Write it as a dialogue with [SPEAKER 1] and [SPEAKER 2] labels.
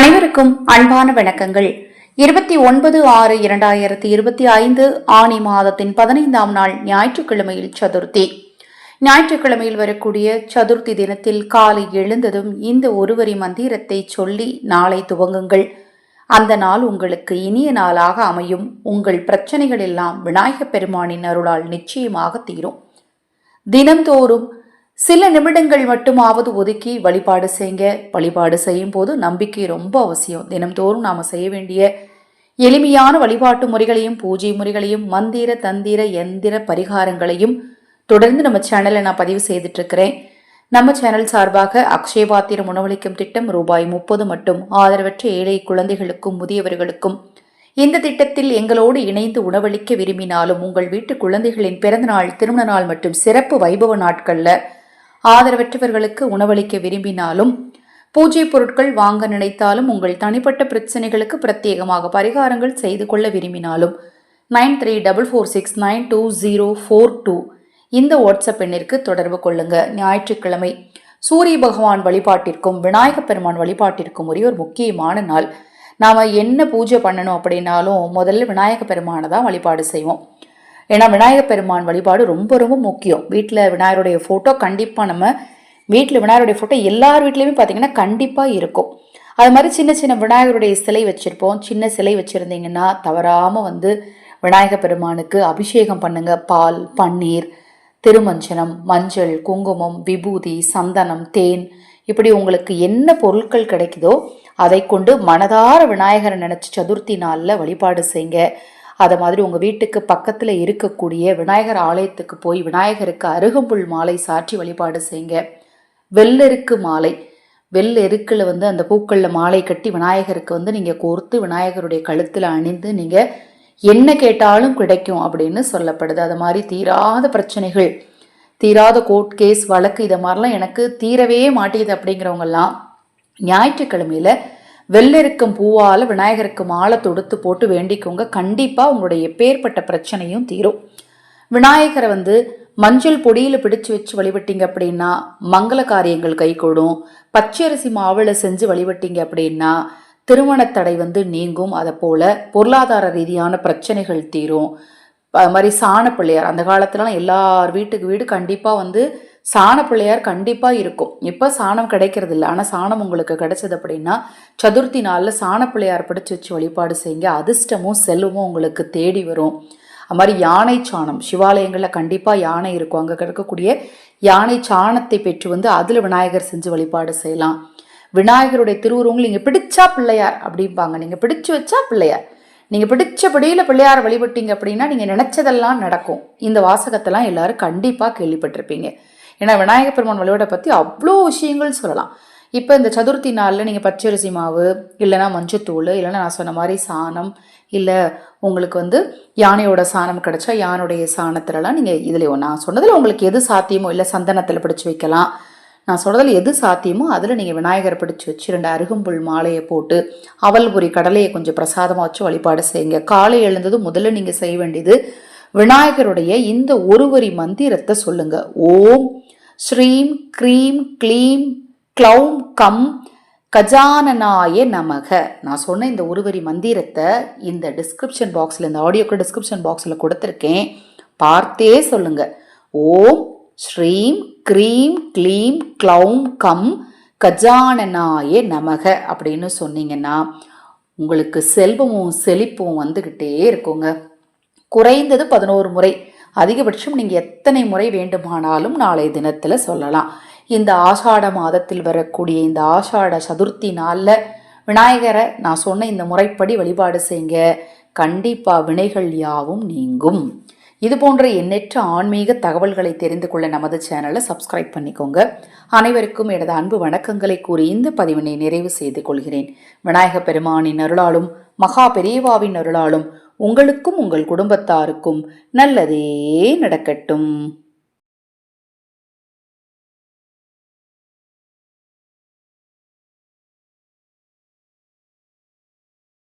[SPEAKER 1] அனைவருக்கும் அன்பான வணக்கங்கள். இருபத்தி ஒன்பது ஆறு இரண்டாயிரத்தி இருபத்தி ஐந்து ஆணி மாதத்தின் பதினைந்தாம் நாள் ஞாயிற்றுக்கிழமையில் சதுர்த்தி. ஞாயிற்றுக்கிழமையில் வரக்கூடிய சதுர்த்தி தினத்தில் காலை எழுந்ததும் இந்த ஒருவரி மந்திரத்தை சொல்லி நாளை துவங்குங்கள். அந்த நாள் உங்களுக்கு இனிய நாளாக அமையும். உங்கள் பிரச்சனைகள் எல்லாம் விநாயகப் பெருமானின் அருளால் நிச்சயமாக தீரும். தினந்தோறும் சில நிமிடங்கள் மட்டுமாவது ஒதுக்கி வழிபாடு செய்யுங்க வழிபாடு செய்யும் போது நம்பிக்கை ரொம்ப அவசியம். தினம்தோறும் நாம் செய்ய வேண்டிய எளிமையான வழிபாட்டு முறைகளையும் பூஜை முறைகளையும் மந்திர தந்திர எந்திர பரிகாரங்களையும் தொடர்ந்து நம்ம சேனலை நான் பதிவு செய்துட்ருக்கிறேன் நம்ம சேனல் சார்பாக அக்ஷயபாத்திரம் உணவளிக்கும் திட்டம் ரூபாய் முப்பது மட்டும். ஆதரவற்ற ஏழை குழந்தைகளுக்கும் முதியவர்களுக்கும் இந்த திட்டத்தில் எங்களோடு இணைந்து உணவளிக்க விரும்பினாலும் உங்கள் வீட்டு குழந்தைகளின் பிறந்தநாள் திருமண நாள் மற்றும் சிறப்பு வைபவ நாட்களில் ஆதரவற்றவர்களுக்கு உணவளிக்க விரும்பினாலும் பூஜை பொருட்கள் வாங்க நினைத்தாலும் உங்கள் தனிப்பட்ட பிரச்சனைகளுக்கு பிரத்யேகமாக பரிகாரங்கள் செய்து கொள்ள விரும்பினாலும் nine three double four six nine two zero four two இந்த வாட்ஸ்அப் எண்ணிற்கு தொடர்பு கொள்ளுங்க. ஞாயிற்றுக்கிழமை சூரிய பகவான் வழிபாட்டிற்கும் விநாயகப் பெருமான் வழிபாட்டிற்கும் ஒரே ஒரு முக்கியமான நாள். நாம் என்ன பூஜை பண்ணணும் அப்படின்னாலும் முதல்ல விநாயக பெருமானை தான் வழிபாடு செய்வோம். ஏன்னா விநாயகர் பெருமான் வழிபாடு ரொம்ப ரொம்ப முக்கியம். வீட்டில் விநாயகருடைய ஃபோட்டோ கண்டிப்பாக நம்ம வீட்டில் விநாயகருடைய ஃபோட்டோ எல்லார் வீட்லேயுமே பார்த்தீங்கன்னா கண்டிப்பாக இருக்கும். அது மாதிரி சின்ன சின்ன விநாயகருடைய சிலை வச்சுருப்போம். சின்ன சிலை வச்சுருந்தீங்கன்னா தவறாமல் வந்து விநாயகர் பெருமானுக்கு அபிஷேகம் பண்ணுங்க. பால் பன்னீர் திருமஞ்சனம் மஞ்சள் குங்குமம் விபூதி சந்தனம் தேன். இப்படி உங்களுக்கு என்ன பொருட்கள் கிடைக்குதோ அதை கொண்டு மனதார விநாயகரை நினச்சி சதுர்த்தி நாளில் வழிபாடு செய்யுங்க அதை மாதிரி உங்கள் வீட்டுக்கு பக்கத்தில் இருக்கக்கூடிய விநாயகர் ஆலயத்துக்கு போய் விநாயகருக்கு அருகம்புல் மாலை சாற்றி வழிபாடு செய்யுங்க வெள்ளெருக்கு மாலை. வெள்ளெருக்கில் வந்து அந்த பூக்களில் மாலை கட்டி விநாயகருக்கு வந்து நீங்கள் கோர்த்து விநாயகருடைய கழுத்தில் அணிந்து நீங்கள் என்ன கேட்டாலும் கிடைக்கும் அப்படின்னு சொல்லப்படுது. அது மாதிரி தீராத பிரச்சனைகள் தீராத கோர்ட் கேஸ் வழக்கு இதை மாதிரிலாம் எனக்கு தீரவே மாட்டேங்குது அப்படிங்கிறவங்கெல்லாம் ஞாயிற்றுக்கிழமையில வெள்ளெருக்கம் பூவால் விநாயகருக்கு மாலை தொடுத்து போட்டு வேண்டிக்கோங்க. கண்டிப்பாக உங்களுடைய எப்பேற்பட்ட பிரச்சனையும் தீரும். விநாயகரை வந்து மஞ்சள் பொடியில் பிடிச்சு வச்சு வழிபட்டீங்க அப்படின்னா மங்கள காரியங்கள் கைகூடும். பச்சரிசி மாவில் செஞ்சு வழிபட்டீங்க அப்படின்னா திருமணத்தடை வந்து நீங்கும். அதை போல் பொருளாதார ரீதியான பிரச்சனைகள் தீரும். அது மாதிரி சாண பிள்ளையார் அந்த காலத்துலலாம் எல்லார் வீட்டுக்கு வீடு கண்டிப்பாக வந்து சாண பிள்ளையார் கண்டிப்பாக இருக்கும். இப்போ சாணம் கிடைக்கிறது இல்லை ஆனால் சாணம் உங்களுக்கு கிடைச்சது அப்படின்னா சதுர்த்தி நாளில் சாண பிள்ளையார் பிடிச்சி வச்சு வழிபாடு செய்யுங்க. அதிர்ஷ்டமும் செல்வமும் உங்களுக்கு தேடி வரும். அது மாதிரி யானை சாணம். சிவாலயங்களில் கண்டிப்பாக யானை இருக்கும். அங்கே கிடக்கக்கூடிய யானை சாணத்தை பெற்று வந்து அதில் விநாயகர் செஞ்சு வழிபாடு செய்யலாம். விநாயகருடைய திருவுருவங்கள் நீங்கள் பிடிச்சா பிள்ளையார் அப்படிம்பாங்க. நீங்கள் பிடிச்சு வச்சா பிள்ளையார். நீங்கள் பிடிச்சபடியில் பிள்ளையார் வழிபட்டீங்க அப்படின்னா நீங்கள் நினச்சதெல்லாம் நடக்கும். இந்த வாசகத்தெல்லாம் எல்லாரும் கண்டிப்பாக கேள்விப்பட்டிருப்பீங்க. ஏன்னா விநாயகப் பெருமான் வழிபாடை பற்றி அவ்வளோ விஷயங்கள் சொல்லலாம். இப்போ இந்த சதுர்த்தி நாளில் நீங்கள் பச்சரிசி மாவு இல்லைனா மஞ்சத்தூள் இல்லைன்னா நான் சொன்ன மாதிரி சாணம் இல்லை உங்களுக்கு வந்து யானையோட சாணம் கிடச்சா யானையுடைய சாணத்திலலாம் நீங்கள் இதில் நான் சொன்னதில் உங்களுக்கு எது சாத்தியமோ இல்லை சந்தனத்தில் பிடிச்சி வைக்கலாம். நான் சொல்கிறதில் எது சாத்தியமோ அதில் நீங்கள் விநாயகர் பிடிச்சி வச்சு ரெண்டு அருகம்புல் மாலையை போட்டு அவல்புரி கடலையை கொஞ்சம் பிரசாதமாக வச்சு வழிபாடு செய்யுங்க. காலை எழுந்ததும் முதல்ல நீங்கள் செய்ய வேண்டியது விநாயகருடைய இந்த ஒருவரி மந்திரத்தை சொல்லுங்கள் ஓம் ஸ்ரீம் க்ரீம் க்ளீம் க்ளௌம் கம் கஜானனாய நமக. நான் சொன்ன இந்த ஒருவரி மந்திரத்தை இந்த டிஸ்கிரிப்ஷன் பாக்ஸில் இந்த ஆடியோக்கு டிஸ்கிரிப்ஷன் பாக்ஸில் கொடுத்துருக்கேன். பார்த்தே சொல்லுங்க. ஓம் ஸ்ரீம் க்ரீம் க்ளீம் க்ளௌம் கம் கஜானனாய நமக அப்படின்னு சொன்னீங்கன்னா உங்களுக்கு செல்வமும் செழிப்பும் வந்துக்கிட்டே இருக்குங்க. குறைந்தது பதினோரு முறை. அதிகபட்சம் நீங்கள் எத்தனை முறை வேண்டுமானாலும் நாளை தினத்தில் சொல்லலாம். இந்த ஆஷாட மாதத்தில் வரக்கூடிய இந்த ஆஷாட சதுர்த்தி நாளில் விநாயகரை நான் சொன்ன இந்த முறைப்படி வழிபாடு செய்யுங்க கண்டிப்பாக வினைகள் யாவும் நீங்கும். இது போன்ற எண்ணற்ற ஆன்மீக தகவல்களை தெரிந்து கொள்ள நமது சேனலை சப்ஸ்கிரைப் பண்ணிக்கோங்க. அனைவருக்கும் எனது அன்பு வணக்கங்களை கூறி இந்த பதிவினை நிறைவு செய்து கொள்கிறேன். விநாயக பெருமானின் அருளாலும் மகா பெரியவாவின் அருளாலும் உங்களுக்கும் உங்கள் குடும்பத்தாருக்கும் நல்லதே நடக்கட்டும்.